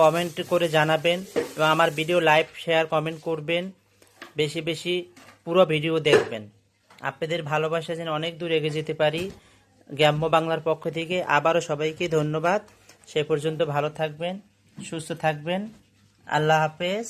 Comment করে জানাবেন এবং আমার ভিডিও লাইভ শেয়ার কমেন্ট করবেন। বেশি বেশি পুরো ভিডিও দেখবেন। আপনাদের ভালোবাসা যেন অনেক দূর এগিয়ে যেতে পারি। গ্রাম্য বাংলার পক্ষ থেকে আবারও সবাইকে ধন্যবাদ। সে পর্যন্ত ভালো থাকবেন, সুস্থ থাকবেন। আল্লাহ হাফেজ।